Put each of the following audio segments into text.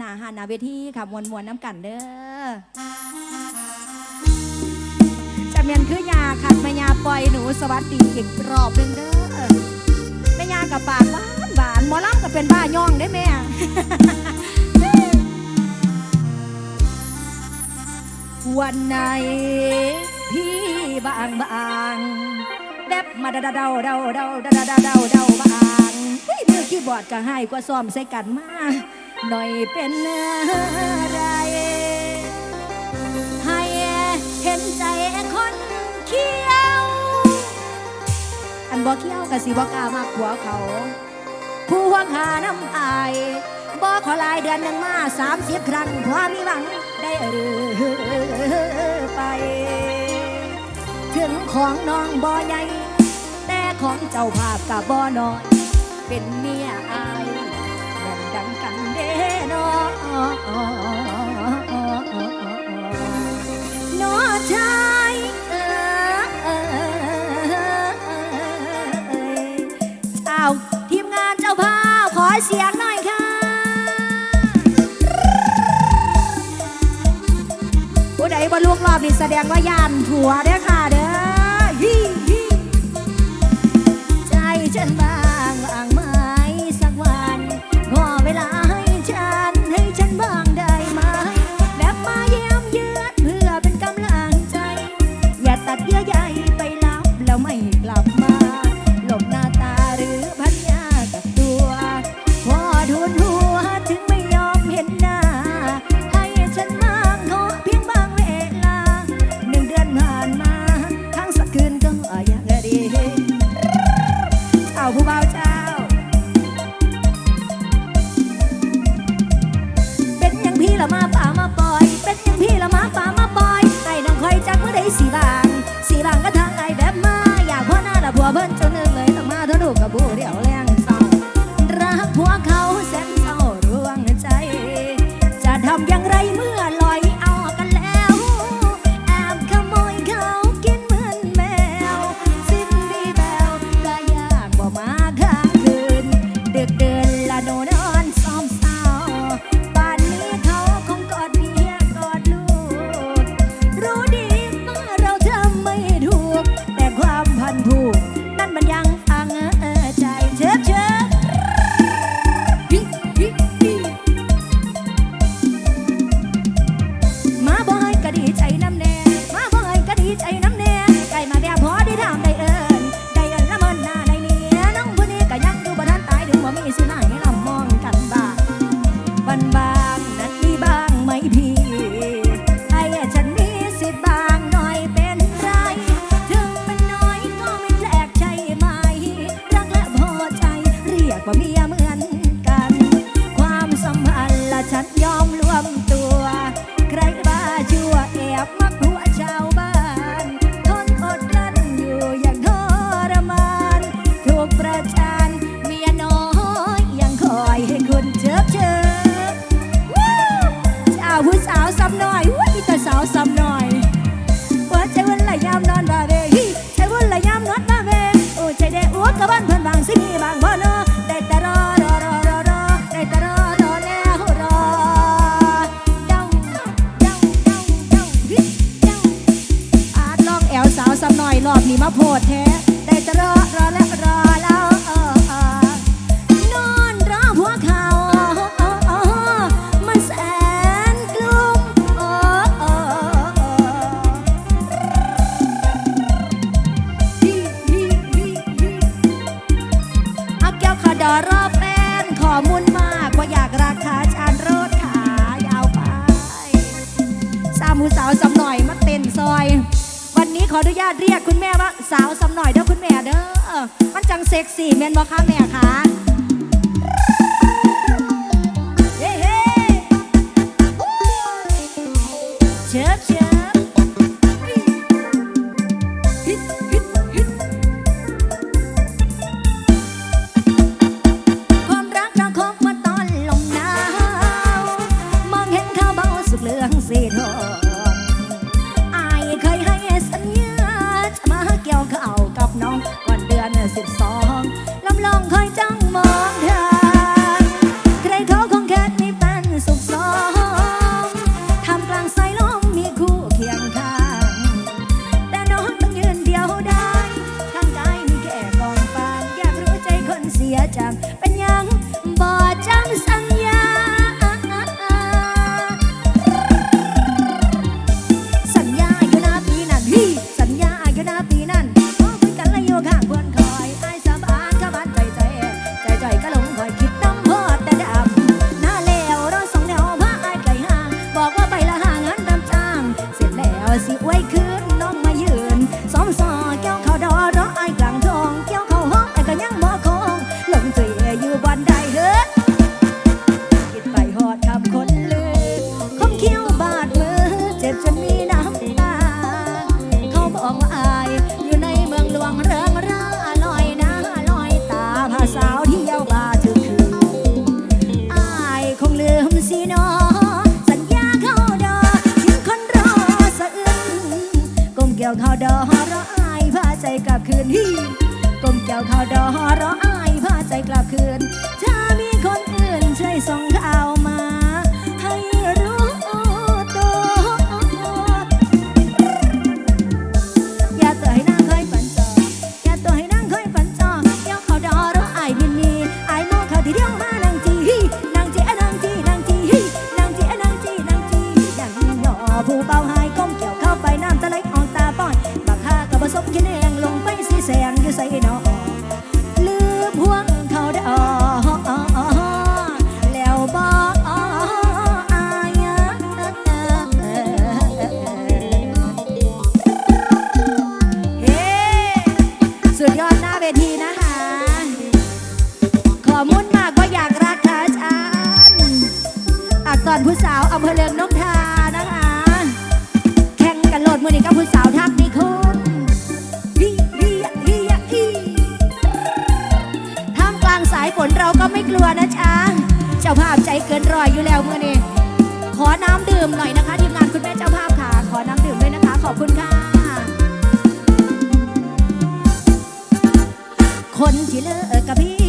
นาหานาเวทีค่ะมวนมวนน้ำกันเด้อจะเมียนคือยาขัดแม่ยาปล่อยหนูสวัสดีอีกรอบหนึ่งเด้อแม่ยากับปากหวานหวานมอล่งก็เป็นบ้าย่องได้แม่วันไหนพี่บางบางแดบมาดาดาเดาเดาเดาดาดาเดาเดาบางเฮ้ยเมื่อกี้บอดก็ให้กว่าซ้อมใส่กันมา หน่อยเป็นอะไร ให้เห็นใจคนเคี้ยว อันบอกเคี้ยวกับสิบอกล้ามากหัวเขา ผู้หวังหาน้ำอายบ่ขอลายเดือนหนึ่งมาสามสิบครั้งพอมีหวังได้หรือไป ถึงของน้องบ่ใหญ่ แต่ของเจ้าภาพกับบ่น้อย เป็นเมียอาย น้อชาเอ๋าทีมงานเจ้าภาพขอเสียงหน่อยค่ะผู้ใดบ่ลูกรอบนี่แสดงว่ายานถั่วเด้ค่ะเด้ เพียเมื่อ ซ็กซี่แม่นบ่คะแม่คะเฮ้บเชิบความรักเราคบมาตอนลมหนาวมองเห็นเขาเบาสุขเหลืองสีทองายฝนเราก็ไม่กลัวนะจ๊ะเจ้าภาพใจเกินรอยอยู่แล้วเมื่อนี้ขอน้ำดื่มหน่อยนะคะทีมงานคุณแม่เจ้าภาพค่ะ ขอน้ำดื่มด้วยนะคะ ขอบคุณค่ะ คนที่เลิกกับพี่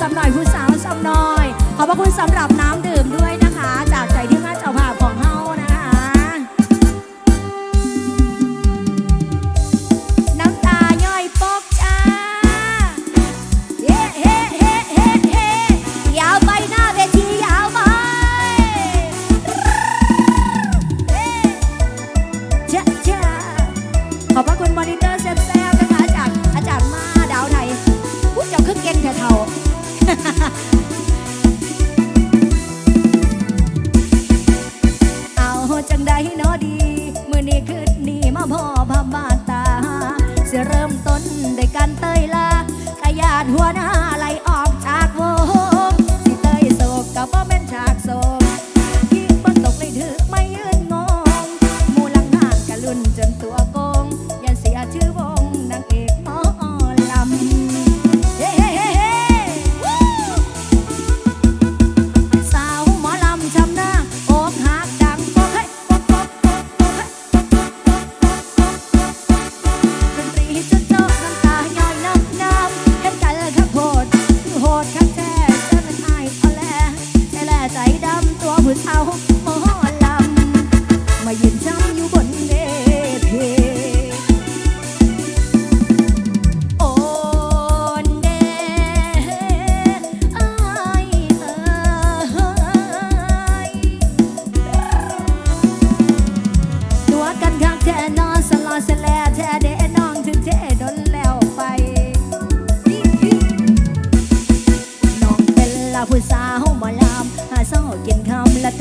ซ้ำหน่อยผู้สาวซ้ำหน่อย ขอบพระคุณสำหรับน้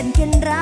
ด่นเพีนรา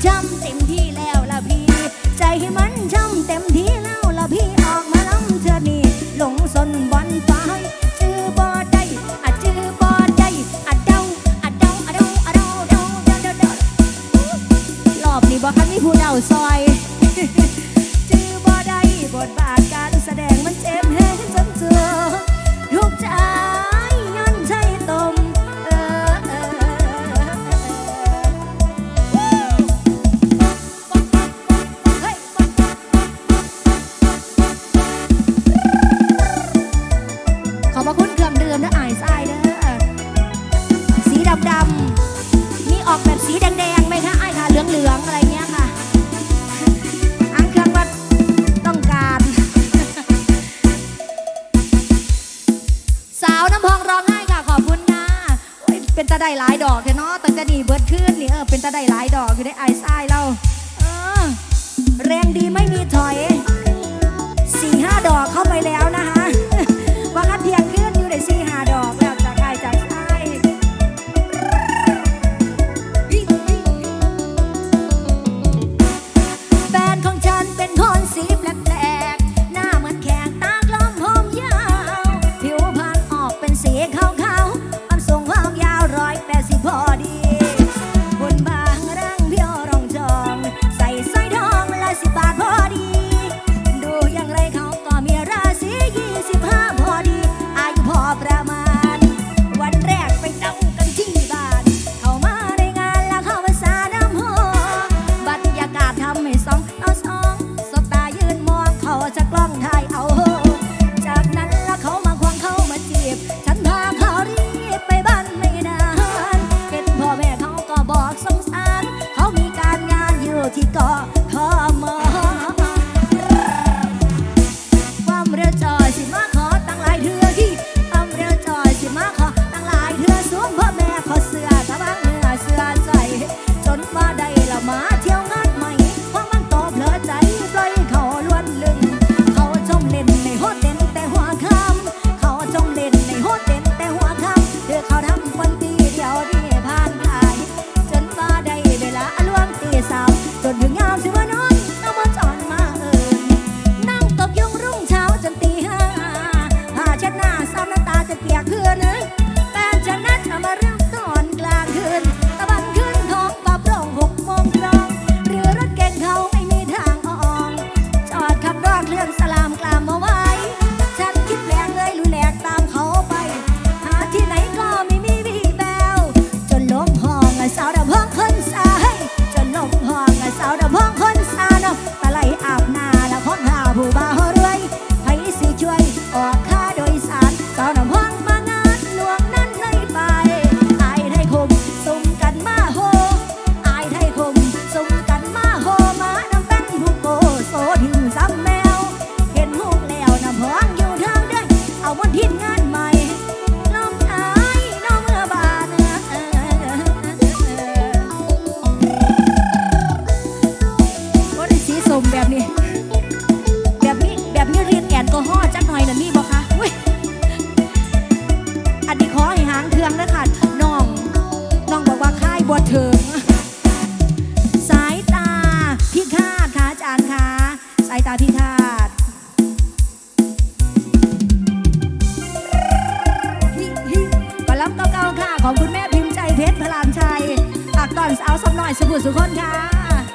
trăm tìm thiên ตาได้หลายดอกเนาะตั้งแต่นี่เบิดขึ้นนี่เออเป็นตาได้หลายดอกอยู่ในไอ้ทรายเราเออแรงดีไม่มีถอยสี่ห้าดอกเข้าไปแล้วนะคะว่าคัดเพียงขึ้นอยู่ในสี่ห้าาวสมหน่อยสุขุสุคนค่ะ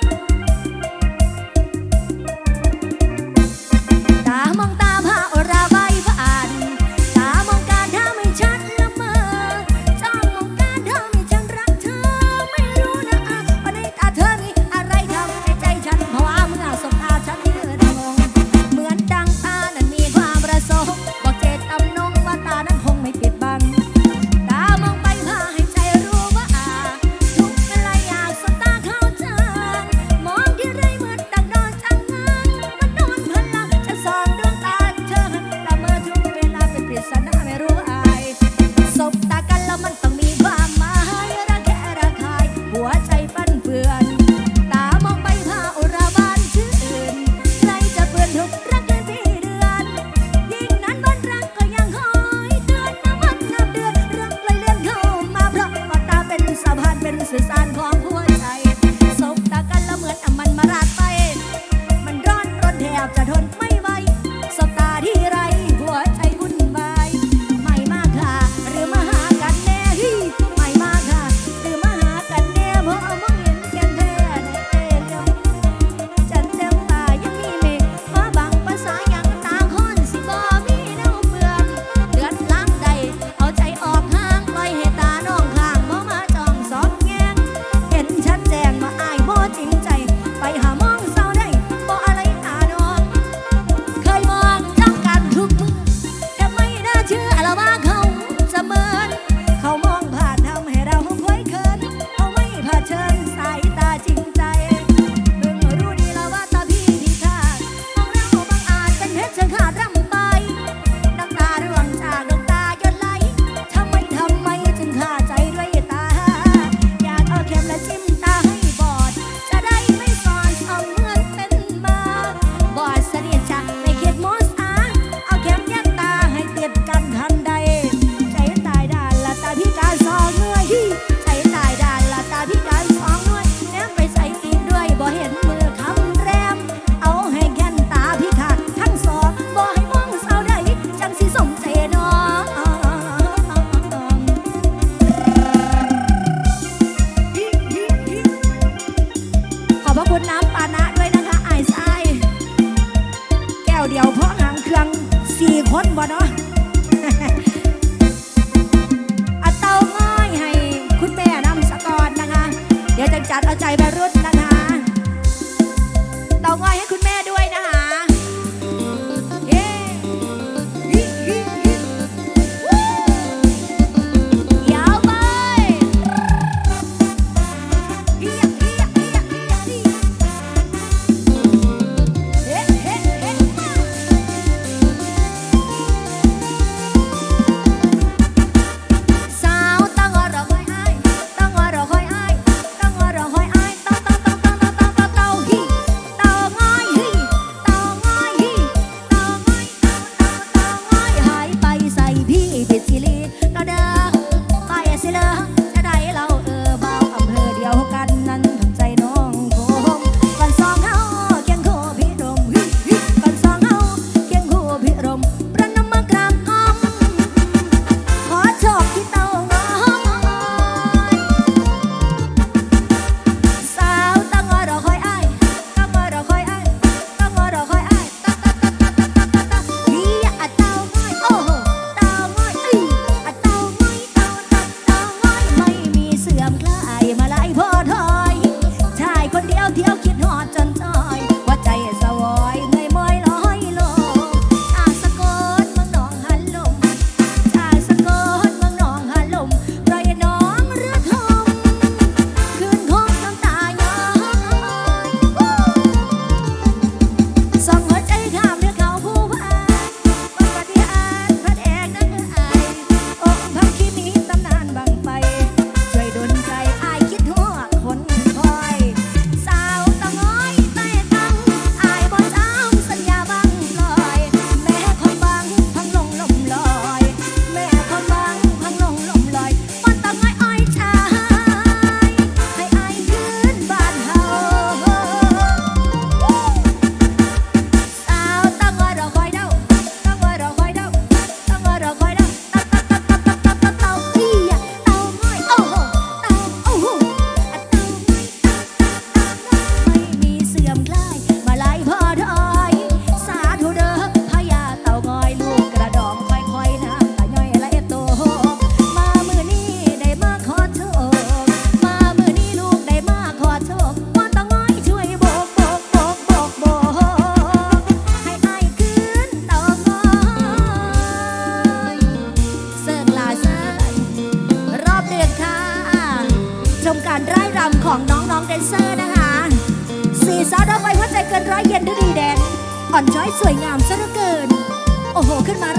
ซะเหลือเกิน โอ้โห ขึ้นมา